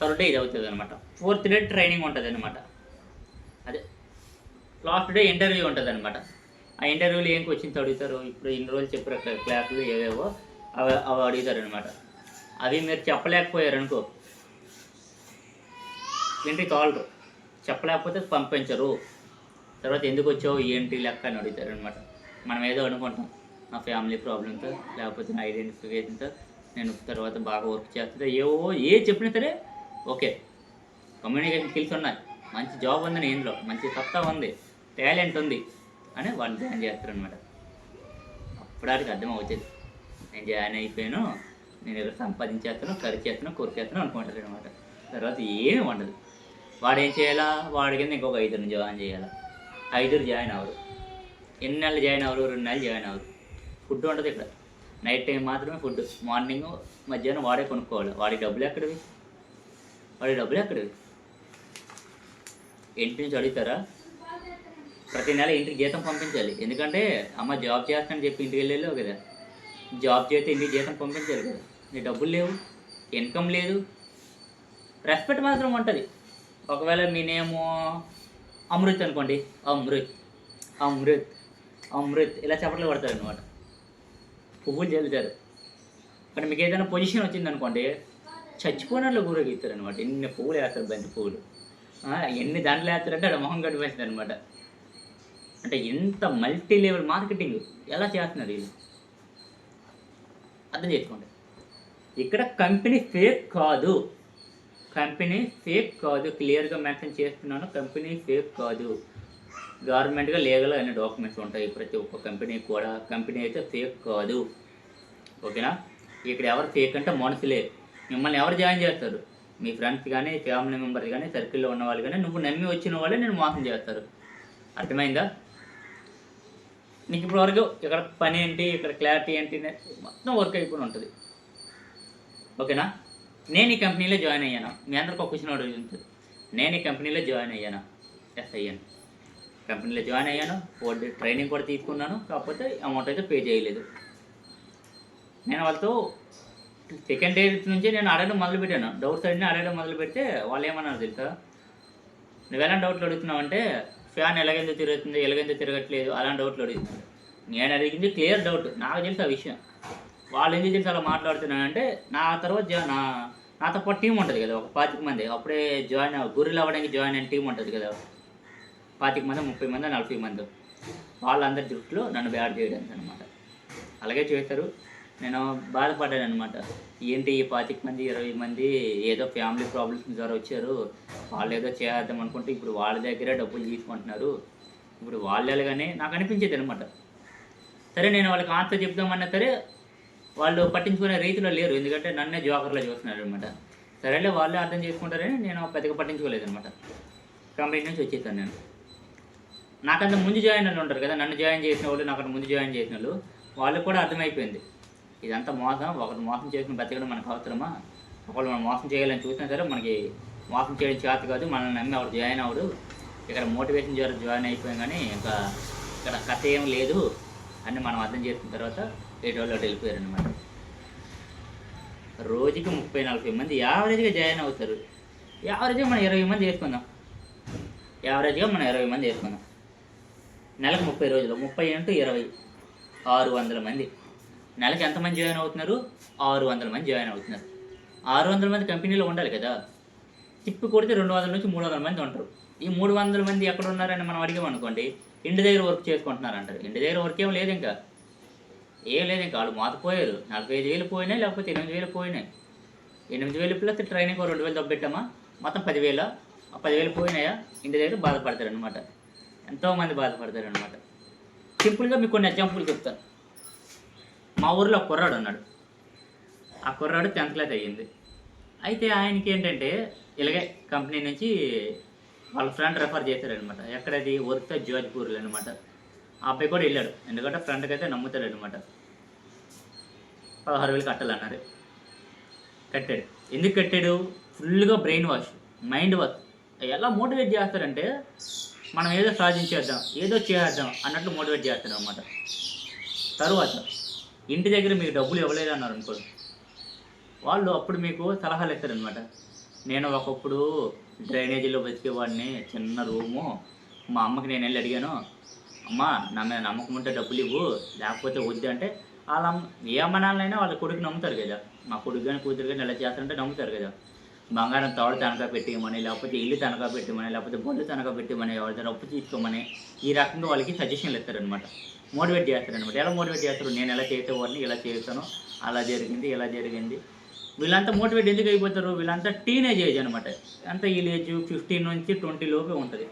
థర్డ్ డే ఇది అవుతుంది అనమాట ఫోర్త్ డే ట్రైనింగ్ ఉంటుంది అనమాట అదే లాస్ట్ డే ఇంటర్వ్యూ ఉంటుంది అనమాట ఆ ఇంటర్వ్యూలో ఏం క్వశ్చన్స్ అడుగుతారు? ఇప్పుడు ఇన్ని రోజులు చెప్పిన క్లాసులు ఏవేవో అవి అవి అడుగుతారు అనమాట అవి మీరు చెప్పలేకపోయారు అనుకో ఇంటికి తోలరు చెప్పలేకపోతే పంపించరు. తర్వాత ఎందుకు వచ్చావు ఏంటి లెక్క అని అడుగుతారు అనమాట మనం ఏదో అనుకుంటాం నా ఫ్యామిలీ ప్రాబ్లంతో లేకపోతే నా ఐడెంటిఫికేషన్తో నేను తర్వాత బాగా వర్క్ చేస్తుంటే ఏవో ఏ చెప్పినా సరే ఓకే. కమ్యూనికేషన్ స్కిల్స్ ఉన్నాయి. మంచి జాబ్ ఉంది నేను ఇందులో మంచి సత్తా ఉంది టాలెంట్ ఉంది అని వాళ్ళు జాయిన్ చేస్తారు అనమాట అప్పటికి అర్థం అవుతుంది. నేను జాయిన్ అయిపోయాను నేను ఏదో సంపాదించేస్తాను ఖర్చు చేస్తాను కొరికేస్తాను అనుకుంటారు అనమాట తర్వాత ఏమి ఉండదు. వాడు ఏం చేయాలా? వాడి కింద ఇంకొక ఐదుగురిని జాయిన్ చేయాలా? ఐదుగురు జాయిన్ అవ్వరు. ఎన్ని నెలలు జాయిన్ అవ్వరు? రెండు నెలలు జాయిన్ అవ్వరు. ఫుడ్ ఉండదు ఇక్కడ. నైట్ టైం మాత్రమే ఫుడ్ మార్నింగ్ మధ్యాహ్నం వాడే కొనుక్కోవాలి. వాడి డబ్బులు ఎక్కడివి? వాడి డబ్బులు ఎక్కడివి? ఇంటి నుంచి అడుగుతారా? ప్రతి నెల ఇంటికి జీతం పంపించాలి. ఎందుకంటే అమ్మ జాబ్ చేస్తానని చెప్పి ఇంటికి వెళ్ళలేవు కదా. జాబ్ చేస్తే ఇంటికి జీతం పంపించాలి కదా. నీ డబ్బులు లేవు. ఇన్కమ్ లేదు. రెస్పెక్ట్ మాత్రం ఉంటుంది. ఒకవేళ మీ నేము అమృత్ అనుకోండి. అమృత్. అమృత్. అమృత్. ఇలా చెప్పట్లు పడతారు అనమాట పువ్వులు చల్లుతారు. కానీ మీకు ఏదైనా పొజిషన్ వచ్చింది అనుకోండి చచ్చిపోయినట్లు ఊరేగిస్తారు అనమాట ఎన్ని పువ్వులు వేస్తారు బంతి పువ్వులు? ఎన్ని దాంట్లో వేస్తారంటే అక్కడ మొహం కనిపిస్తుంది అనమాట అంటే ఎంత మల్టీ లెవెల్ మార్కెటింగ్ ఎలా చేస్తున్నారు వీళ్ళు? అర్థం చేసుకోండి. ఇక్కడ కంపెనీ ఫేక్ కాదు. కంపెనీ ఫేక్ కాదు. క్లియర్గా మెన్షన్ చేస్తున్నాను కంపెనీ ఫేక్ కాదు. గవర్నమెంట్గా లీగల్ అనే డాక్యుమెంట్స్ ఉంటాయి. ప్రతి ఒక్క కంపెనీ కూడా. కంపెనీ అయితే ఫేక్ కాదు. ఓకేనా? ఇక్కడ ఎవరు ఫేక్ అంటే మనుషులే. మిమ్మల్ని ఎవరు జాయిన్ చేస్తారు? మీ ఫ్రెండ్స్ కానీ ఫ్యామిలీ మెంబర్స్ కానీ సర్కిల్లో ఉన్న వాళ్ళు కానీ నువ్వు నమ్మి వచ్చిన వాళ్ళే నేను మోసం చేస్తారు. అర్థమైందా? నీకు ఇప్పుడు వరకు ఇక్కడ పని ఏంటి? ఇక్కడ క్లారిటీ ఏంటి? అనేది మొత్తం వర్క్ అయిపోయి ఉంటుంది. ఓకేనా? నేను ఈ కంపెనీలో జాయిన్ అయ్యాను. మీ అందరికి ఒక క్వశ్చన్ అడుగుతుంది నేను ఈ కంపెనీలో జాయిన్ అయ్యాను? ఎస్ అయ్యాను కంపెనీలో జాయిన్ అయ్యాను. ఫోర్ డే ట్రైనింగ్ కూడా తీసుకున్నాను. కాకపోతే అమౌంట్ అయితే పే చేయలేదు. నేను వాళ్ళతో సెకండ్ డే నుంచి నేను అడగడం మొదలుపెట్టాను డౌట్స్ అడిగిన అడగడం మొదలు పెడితే వాళ్ళు ఏమన్నారు తెలుసా? నువ్వు ఎలా డౌట్లు అడుగుతున్నావు అంటే ఫ్యాన్ ఎలాగైందో తిరుగుతుంది ఎలాగైందో తిరగట్లేదు అలాంటి డౌట్లు అడుగుతున్నాడు నేను అడిగింది క్లియర్ డౌట్ నాకు తెలుసు ఆ విషయం. వాళ్ళు ఎందుకు తెలిసి అలా మాట్లాడుతున్నానంటే నా తర్వాత నా నాతో పాటు టీం ఉంటుంది కదా ఒక పాతిక మంది. అప్పుడే జాయిన్ గుర్రెలు అవ్వడానికి జాయిన్ అయిన టీం ఉంటుంది కదా. పాతిక మంది ముప్పై మంది నలభై మంది. వాళ్ళందరి జుట్టులో నన్ను బ్యాడ్ చేయడానికి అనమాట అలాగే చేస్తారు. నేను బాధపడ్డాను అనమాట ఏంటి ఈ పాతిక మంది ఇరవై మంది ఏదో ఫ్యామిలీ ప్రాబ్లమ్స్ ద్వారా వచ్చారు. వాళ్ళు ఏదో చేద్దాం అనుకుంటే ఇప్పుడు వాళ్ళ దగ్గరే డబ్బులు తీసుకుంటున్నారు. ఇప్పుడు వాళ్ళు ఎలాగని నాకు అనిపించేది అనమాట సరే నేను వాళ్ళకి ఆన్సర్ చెప్దామన్నా సరే వాళ్ళు పట్టించుకునే రీతిలో లేరు. ఎందుకంటే నన్నే జోకర్లో చూస్తున్నారు అనమాట సరేలే వాళ్ళే అర్థం చేసుకుంటారని నేను పెద్దగా పట్టించుకోలేదు అనమాట కంపెనీ నుంచి వచ్చేసాను నేను. నాకంత ముందు జాయిన్ వాళ్ళు ఉంటారు కదా నన్ను జాయిన్ చేసిన వాళ్ళు నాకంత ముందు జాయిన్ చేసిన వాళ్ళు వాళ్ళకి కూడా అర్థమైపోయింది. ఇదంతా మోసం ఒకరు మోసం చేసిన బతకడం మనకు అవసరమా? ఒకళ్ళు మనం మోసం చేయాలని చూసినా సరే మనకి మోసం చేయడం చేత కాదు. మనల్ని నమ్మి ఆవిడ జాయిన్ అవడు ఇక్కడ మోటివేషన్ ద్వారా జాయిన్ అయిపోయాం కానీ ఇంకా ఇక్కడ కథ ఏం లేదు అని మనం అర్థం చేసుకున్న తర్వాత ఎటు వాళ్ళు వెళ్ళిపోయారు అనమాట రోజుకి ముప్పై నలభై మంది యావరేజ్గా జాయిన్ అవుతారు. యావరేజ్గా మనం ఇరవై మంది వేసుకుందాం. యావరేజ్గా మనం ఇరవై మంది వేసుకుందాం. నెలకు ముప్పై రోజులు ముప్పై ఇంటూ ఇరవై ఆరు వందల మంది. నెలకి ఎంతమంది జాయిన్ అవుతున్నారు? ఆరు వందల మంది జాయిన్ అవుతున్నారు. ఆరు వందల మంది కంపెనీలో ఉండాలి కదా. తిప్పి కొడితే రెండు వందల నుంచి మూడు వందల మంది ఉంటారు. ఈ మూడు వందల మంది ఎక్కడ ఉన్నారని మనం అడిగామనుకోండి ఇంటి దగ్గర వర్క్ చేసుకుంటున్నారు అంటారు ఇంటి దగ్గర వర్క్ ఏం లేదు ఇంకా. ఏం లేదు ఇంకా వాళ్ళు మాతపోయారు నలభై ఐదు వేలు పోయినాయి లేకపోతే ఎనిమిది వేలు పోయినాయి. ఎనిమిది వేలు ప్లస్ ట్రైనింగ్ రెండు వేలు దొబ్బెట్టామా? మొత్తం పదివేల? ఆ పదివేలు పోయినాయా? ఇంటి దగ్గర బాధపడతారు అనమాట ఎంతోమంది బాధపడతారు అనమాట సింపుల్గా మీకు కొన్ని ఎగ్జాంపుల్ చెప్తాను మా ఊర్లో కుర్రాడు ఉన్నాడు. ఆ కుర్రాడు టెన్త్ క్లాస్ అయ్యింది. అయితే ఆయనకి ఏంటంటే ఇలాగే కంపెనీ నుంచి వాళ్ళ ఫ్రెండ్ రెఫర్ చేశారనమాట ఎక్కడది? వర్క్ జోధ్పూర్లో అనమాట ఆ అబ్బాయి కూడా వెళ్ళాడు. ఎందుకంటే ఫ్రెండ్కి అయితే నమ్ముతాడు అనమాట పదహారు వేలు కట్టాలన్నారు. కట్టాడు. ఎందుకు కట్టాడు? ఫుల్గా బ్రెయిన్ వాష్ మైండ్ వాష్. ఎలా మోటివేట్ చేస్తారంటే మనం ఏదో సాధించేద్దాం ఏదో చేద్దాం అన్నట్లు మోటివేట్ చేస్తాడు అనమాట తరువాత ఇంటి దగ్గర మీకు డబ్బులు ఇవ్వలేదు అన్నారు అనుకోండి. వాళ్ళు అప్పుడు మీకు సలహాలు ఇస్తారనమాట నేను ఒకప్పుడు డ్రైనేజీలో బతికేవాడిని చిన్న రూము. మా అమ్మకి నేను వెళ్ళి అడిగాను అమ్మ నా మీద నమ్మకం ఉంటే డబ్బులు ఇవ్వు లేకపోతే వద్దు అంటే వాళ్ళ ఏమనాలైనా ఏ వాళ్ళ కొడుకు నమ్ముతారు కదా. మా కొడుకు కానీ కూతురు కానీ ఇలా చేస్తారంటే నమ్ముతారు కదా. బంగారం తోడు తనఖా పెట్టేయమని లేకపోతే ఇల్లు తనఖా పెట్టమని లేకపోతే బొల్లు తనఖా పెట్టమని ఎవరి దగ్గర అప్పు తీసుకోమని ఈ రకంగా వాళ్ళకి సజెషన్లు ఇస్తారనమాట మోటివేట్ చేస్తారనమాట ఎలా మోటివేట్ చేస్తారు? నేను ఎలా చేసేవాడిని ఇలా చేస్తాను అలా జరిగింది ఇలా జరిగింది. వీళ్ళంతా మోటివేట్ ఎందుకు అయిపోతారు? వీళ్ళంతా టీనేజ్ ఏజ్ అనమాట అంతా ఈ ఏజ్ ఫిఫ్టీన్ నుంచి ట్వంటీ లోపే ఉంటుంది.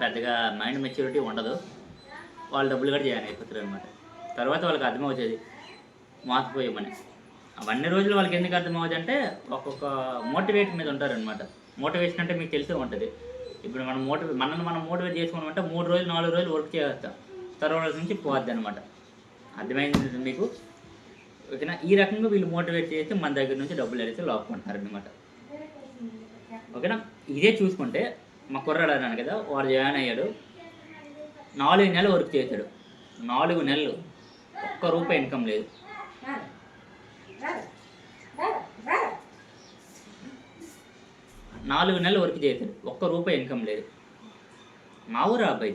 పెద్దగా మైండ్ మెచ్యూరిటీ ఉండదు. వాళ్ళు డబ్బులు కూడా జాయిన్ అయిపోతారు అనమాట తర్వాత వాళ్ళకి అర్థమవుతుంది. మోసపోయామని అవన్నీ రోజులు వాళ్ళకి ఎందుకు అర్థమవుతుంది అంటే ఒక్కొక్క మోటివేట్ మీద ఉంటారనమాట మోటివేషన్ అంటే మీకు తెలిసే ఉంటుంది. ఇప్పుడు మనం మోటివే మనల్ని మనం మోటివేట్ చేసుకున్నాం అంటే మూడు రోజులు నాలుగు రోజులు వర్క్ చేస్తాం. తర్వాత నుంచి పోద్ది అనమాట అర్థమైంది మీకు? ఓకేనా? ఈ రకంగా వీళ్ళు మోటివేట్ చేస్తే మన దగ్గర నుంచి డబ్బులు అయితే లాక్కుంటున్నారు అనమాట ఓకేనా? ఇదే చూసుకుంటే మా కుర్రాడు అన్నాను కదా వాడు జాయిన్ అయ్యాడు. నాలుగు నెలలు వర్క్ చేశాడు. నాలుగు నెలలు. ఒక్క రూపాయి ఇన్కమ్ లేదు. నాలుగు నెలలు వర్క్ చేస్తాడు ఒక్క రూపాయి ఇన్కమ్ లేదు. మా ఊరు అబ్బాయి.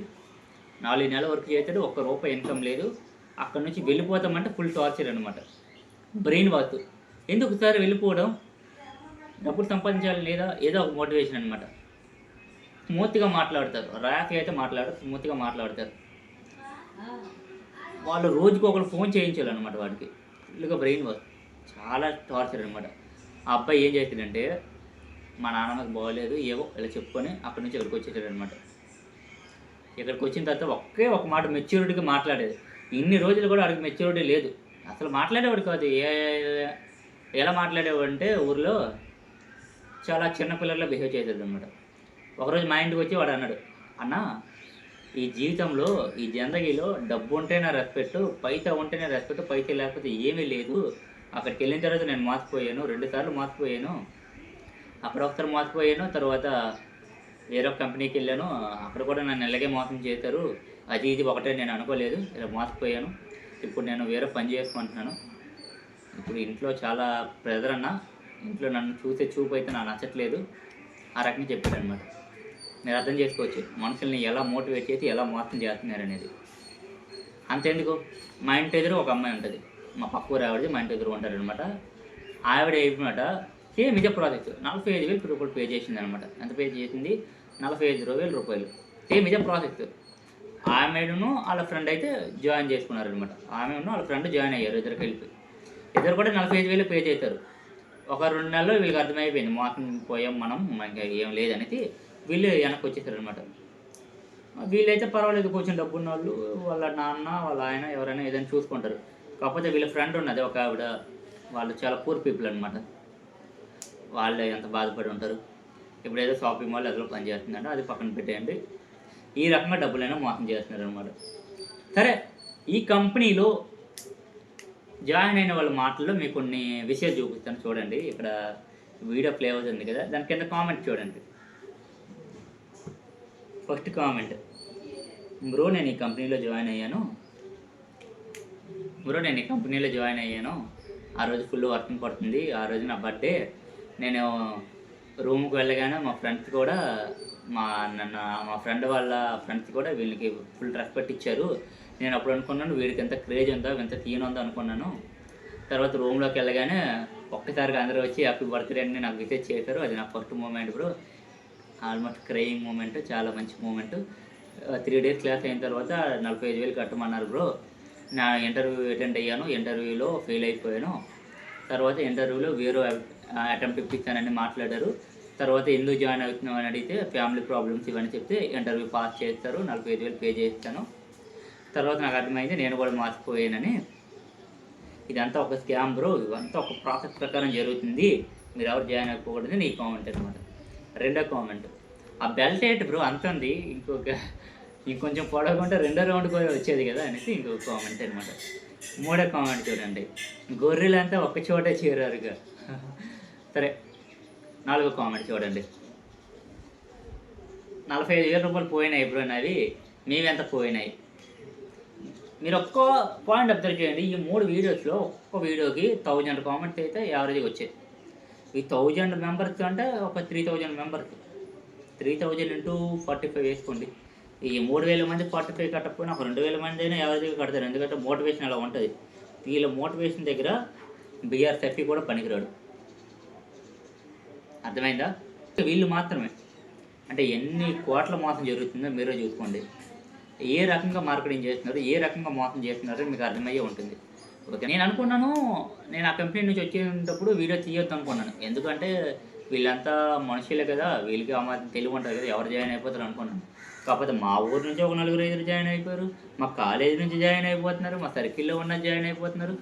నాలుగు నెలలు వర్క్ చేస్తాడు ఒక్క రూపాయి ఇన్కమ్ లేదు. అక్కడ నుంచి వెళ్ళిపోతామంటే ఫుల్ టార్చర్ అనమాట బ్రెయిన్ వాత్ ఎందుకు సార్ వెళ్ళిపోవడం? డబ్బులు సంపాదించాలి లేదా? ఏదో ఒక మోటివేషన్ అనమాట స్మూత్గా మాట్లాడతారు. ర్యాక్ అయితే మాట్లాడరు స్మూత్గా మాట్లాడతారు. వాళ్ళు రోజుకు ఒకరు ఫోన్ చేయించాలన్నమాట వాడికి. ఇల్లుగా బ్రెయిన్ వాష్ చాలా టార్చర్ అనమాట ఆ అబ్బాయి ఏం చేశాడంటే మా నాన్నమ్మకి బాగోలేదు ఏవో ఇలా చెప్పుకొని అక్కడి నుంచి ఇక్కడికి వచ్చేసాడు అనమాట ఇక్కడికి వచ్చిన తర్వాత ఒకే ఒక మాట మెచ్యూరిటీగా మాట్లాడేది. ఇన్ని రోజులు కూడా వాడికి మెచ్యూరిటీ లేదు. అసలు మాట్లాడేవాడు కాదు. ఏ ఎలా మాట్లాడేవాడు అంటే ఊర్లో చాలా చిన్నపిల్లల్లో బిహేవ్ చేసేది అనమాట ఒకరోజు మా ఇంటికి వచ్చి వాడు అన్నాడు అన్న ఈ జీవితంలో ఈ జిందగీలో డబ్బు ఉంటేనే రెస్పెక్ట్ పైసా ఉంటేనే రెస్పెక్ట్ పైసా లేకపోతే ఏమీ లేదు. అక్కడికి వెళ్ళిన తర్వాత నేను మోసపోయాను రెండు సార్లు మోసపోయాను. అక్కడ ఒకసారి మోసపోయాను తర్వాత వేరొక కంపెనీకి వెళ్ళాను. అక్కడ కూడా నన్ను ఇలాగే మోసం చేశారు. అది ఇది ఒకటే నేను అనుకోలేదు ఇలా మోసపోయాను. ఇప్పుడు నేను వేరే పని చేసుకుంటున్నాను. ఇప్పుడు ఇంట్లో చాలా ప్రెజర్ అన్న ఇంట్లో నన్ను చూసే చూపు అయితే నాకు నచ్చట్లేదు. ఆ రకంగా చెప్పాడు అనమాట మీరు అర్థం చేసుకోవచ్చు. మనుషుల్ని ఎలా మోటివేట్ చేసి ఎలా మోసం చేస్తున్నారు అనేది అంతేందుకు? మా ఇంటి ఎదురు ఒక అమ్మాయి ఉంటుంది. మా పక్క ఊరు ఆవిడది మా ఇంటి ఎదురు ఉంటారు అనమాట ఆవిడ ఏమిటమాట సేమ్ ఇదే ప్రాజెక్ట్. నలభై ఐదు వేలు రూపాయలు పే చేసింది అనమాట ఎంత పే చేసింది? నలభై ఐదు వేల రూపాయలు. సేమ్ ఇదే ప్రాజెక్ట్. ఆమెను వాళ్ళ ఫ్రెండ్ అయితే జాయిన్ చేసుకున్నారు అనమాట ఆమెను వాళ్ళ ఫ్రెండ్ జాయిన్ అయ్యారు ఇద్దరు కలిపి. ఇద్దరు కూడా నలభై ఐదు వేలు పే చేస్తారు ఒక రెండు నెలలు వీళ్ళకి అర్థమైపోయింది. మోసం పోయాం మనం మనకి ఏం లేదనేది. వీళ్ళు వెనక్కి వచ్చేసారు అనమాట వీళ్ళైతే పర్వాలేదు కొంచెం డబ్బు ఉన్న వాళ్ళు వాళ్ళ నాన్న వాళ్ళ ఆయన ఎవరైనా ఏదైనా చూసుకుంటారు. కాకపోతే వీళ్ళ ఫ్రెండ్ ఉన్నది ఒక ఆవిడ. వాళ్ళు చాలా పూర్ పీపుల్ అనమాట వాళ్ళు ఎంత బాధపడి ఉంటారు. ఇప్పుడు ఏదో షాపింగ్ మాల్ అదిలో పని చేస్తుందంటే అది పక్కన పెట్టేయండి. ఈ రకంగా డబ్బులైనా మోసం చేస్తున్నారు అనమాట సరే ఈ కంపెనీలో జాయిన్ అయిన వాళ్ళ మాటల్లో మీకు కొన్ని విషయాలు చూపిస్తాను చూడండి. ఇక్కడ వీడియో ప్లే అవుతుంది కదా దాని కింద కామెంట్ చూడండి. ఫస్ట్ కామెంట్ బ్రో నేను ఈ కంపెనీలో జాయిన్ అయ్యాను. బ్రో నేను ఈ కంపెనీలో జాయిన్ అయ్యాను. ఆ రోజు ఫుల్ వర్కింగ్ పడుతుంది. ఆ రోజు నా బర్త్డే నేను రూమ్కి వెళ్ళగానే మా ఫ్రెండ్స్ కూడా మా నన్ను మా ఫ్రెండ్ వాళ్ళ ఫ్రెండ్స్ కూడా వీళ్ళకి ఫుల్ రెస్పెక్ట్ ఇచ్చారు నేను అప్పుడు అనుకున్నాను వీడికి ఎంత క్రేజ్ ఉందో ఎంత తీయన ఉందో అనుకున్నాను. తర్వాత రూమ్లోకి వెళ్ళగానే ఒక్కసారిగా అందరూ వచ్చి హ్యాపీ బర్త్డే అని నాకు విజిట్ చేశారు. అది నా first moment bro almost crying moment చాలా మంచి మూమెంట్. త్రీ డేస్ క్లాస్ అయిన తర్వాత నలభై ఐదు వేలు కట్టమన్నారు బ్రో. నా ఇంటర్వ్యూ అటెండ్ అయ్యాను ఇంటర్వ్యూలో ఫెయిల్ అయిపోయాను. తర్వాత ఇంటర్వ్యూలో వేరే అటెంప్ట్ ఇప్పించానని మాట్లాడారు. తర్వాత ఎందుకు జాయిన్ అవుతున్నావు అని అడిగితే ఫ్యామిలీ ప్రాబ్లమ్స్ ఇవన్నీ చెప్తే ఇంటర్వ్యూ పాస్ చేస్తారు నలభై ఐదు వేలు పే చేస్తాను. తర్వాత నాకు అర్థమైంది నేను కూడా మార్చిపోయానని. ఇదంతా ఒక స్కామ్ బ్రో ఇదంతా ఒక ప్రాసెస్ ప్రకారం జరుగుతుంది. మీరు ఎవరు జాయిన్ అయిపోకూడదు నీ కామెంట్ అనమాట. రెండో కామెంట్ ఆ బెల్ట్ ఏంటి బ్రో అంత ఉంది. ఇంకొక ఇంకొంచెం పొడవుకుంటే రెండో రౌండ్ కూడా వచ్చేది కదా అనేసి ఇంకొక కామెంట్ అనమాట మూడో కామెంట్ చూడండి. గొర్రెలంతా ఒక చోటే చేరారుగా. సరే నాలుగో కామెంట్ చూడండి. నలభై ఐదు వేల రూపాయలు పోయినాయి బ్రో నావి. మేమెంత పోయినాయి? మీరు ఒక్క పాయింట్ అబ్జర్వ్ చేయండి. ఈ మూడు వీడియోస్లో ఒక్క వీడియోకి థౌజండ్ కామెంట్స్ అయితే యావరేజ్గా వచ్చేది ఈ థౌజండ్ మెంబర్స్ అంటే ఒక three thousand members three thousand into forty five వేసుకోండి. ఈ మూడు వేల మంది ఫార్టీ ఫైవ్ కట్టకపోయినా ఒక రెండు వేల మంది అయినా యావరేజ్గా కడతారు. ఎందుకంటే మోటివేషన్ అలా ఉంటుంది. వీళ్ళ మోటివేషన్ దగ్గర బీఆర్ సెఫీ కూడా పనికిరాడు. అర్థమైందా? వీళ్ళు మాత్రమే. అంటే ఎన్ని కోట్ల మోసం జరుగుతుందో మీరే చూసుకోండి. ఏ రకంగా మార్కెటింగ్ చేస్తున్నారు ఏ రకంగా మోసం చేస్తున్నారో మీకు అర్థమయ్యే ఉంటుంది. ఓకే. నేను అనుకున్నాను నేను ఆ కంపెనీ నుంచి వచ్చేటప్పుడు వీడియో తీయొద్దు అనుకున్నాను. ఎందుకంటే వీళ్ళంతా మనుషులే కదా వీళ్ళకి ఆ తెలివి ఉంటుంది కదా ఎవరు జాయిన్ అయిపోతారు అనుకున్నాను. కాకపోతే మా ఊరు నుంచి ఒక నలుగురు ఐదుగురు జాయిన్ అయిపోయారు మా కాలేజీ నుంచి జాయిన్ అయిపోతున్నారు మా సర్కిల్లో ఉన్న జాయిన్ అయిపోతున్నారు.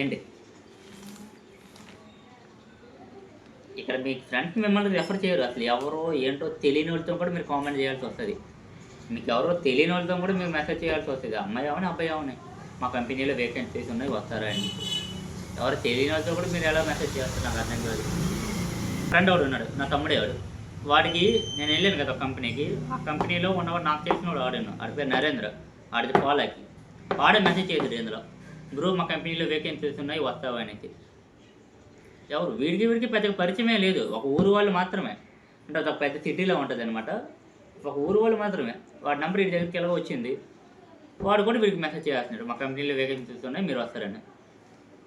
ఏంటి? ఇక్కడ మీ ఫ్రెండ్స్ మిమ్మల్ని రెఫర్ చేయరు. అసలు ఎవరో ఏంటో తెలియని వాళ్ళతో కూడా మీరు కామెంట్ చేయాల్సి వస్తుంది. మీకు ఎవరో తెలియని వాళ్ళతో కూడా మీరు మెసేజ్ చేయాల్సి వస్తుంది. అమ్మాయి అవని అబ్బాయి అవని? మా కంపెనీలో వేకెన్సీస్ ఉన్నాయి వస్తారా అని ఎవరు తెలియని వాళ్ళతో కూడా మీరు ఎలా మెసేజ్ చేస్తారు? నాకు అర్థం కాదు. ఫ్రెండ్ ఎవడు ఉన్నాడు? నా తమ్ముడే వాడు వాడికి నేను వెళ్ళాను కదా ఒక కంపెనీకి. ఆ కంపెనీలో ఉన్నవాడు నాకు తెలిసిన వాడు ఆడాను ఆడి పేరు నరేంద్ర. ఆడిది పాలాకి. వాడే మెసేజ్ చేశాడు ఇందులో. బ్రో మా కంపెనీలో వేకెన్సీస్ ఉన్నాయి వస్తావా? అనేది ఎవరు? వీడికి వీడికి పెద్ద పరిచయమే లేదు. ఒక ఊరు వాళ్ళు మాత్రమే. అంటే ఒక పెద్ద సిటీలో ఉంటుంది అనమాట ఒక ఊరు వాళ్ళు మాత్రమే. వాడి నెంబర్ వీడి దగ్గరికి ఎలా వచ్చింది? వాడు కూడా వీడికి మెసేజ్ చేస్తున్నాడు. మా కంపెనీలో వేకెన్సీస్ ఉన్నాయి మీరు వస్తారని.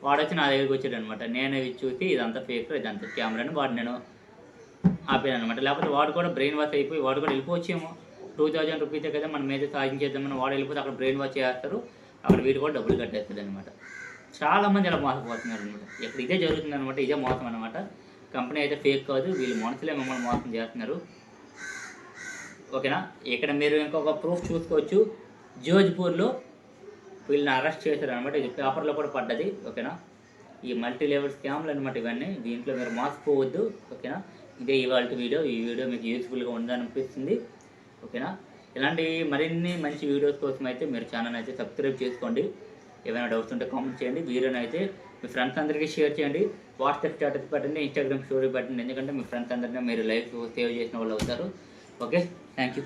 వాడు వచ్చి నా దగ్గరికి వచ్చాడు అనమాట నేను ఇది చూసి ఇదంతా ఫేక్ ఇదంతా కెమెరా అని వాడు నేను ఆపాను అనమాట. లేకపోతే వాడు కూడా బ్రెయిన్ వాష్ అయిపోయి వాడు కూడా వెళ్ళిపోవచ్చేమో. టూ థౌజండ్ రూపీసే కదా మనం ఏదో సాధించేద్దామని వాడు వెళ్ళిపోతే అక్కడ బ్రెయిన్ వాష్ చేస్తారు. అక్కడ వీడు కూడా డబ్బులు కట్టేస్తాడు అనమాట చాలా మంది అలా మోసపోతున్నారు అనమాట ఇక్కడ ఇదే జరుగుతుంది అనమాట ఇదే మోసం అనమాట. కంపెనీ అయితే ఫేక్ కాదు వీళ్ళు మనుషులే మిమ్మల్ని మోసం చేస్తున్నారు. ఓకేనా? ఇక్కడ మీరు ఇంకొక ప్రూఫ్ చూసుకోవచ్చు. జోజ్పూర్లో వీళ్ళని అరెస్ట్ చేశారు అనమాట ఇది పేపర్లో కూడా పడ్డది ఓకేనా? ఈ మల్టీ లెవెల్ స్కామ్లు అనమాట ఇవన్నీ. దీంట్లో మీరు మోసపోవద్దు ఓకేనా? ఇదే ఇవాళ వీడియో. ఈ వీడియో మీకు యూస్ఫుల్గా ఉందనిపిస్తుంది ఓకేనా? ఇలాంటి మరిన్ని మంచి వీడియోస్ కోసం అయితే మీరు ఛానల్ అయితే సబ్స్క్రైబ్ చేసుకోండి. ఏమైనా డౌట్స్ ఉంటే కామెంట్ చేయండి. వీడియోని అయితే మీ ఫ్రెండ్స్ అందరికీ షేర్ చేయండి. వాట్సాప్ స్టేటస్ పెట్టండి ఇన్స్టాగ్రామ్ స్టోరీ పెట్టండి. ఎందుకంటే మీ ఫ్రెండ్స్ అందరినీ మీరు లైఫ్ సేవ్ చేసిన వాళ్ళు అవుతారు. Okay thank you.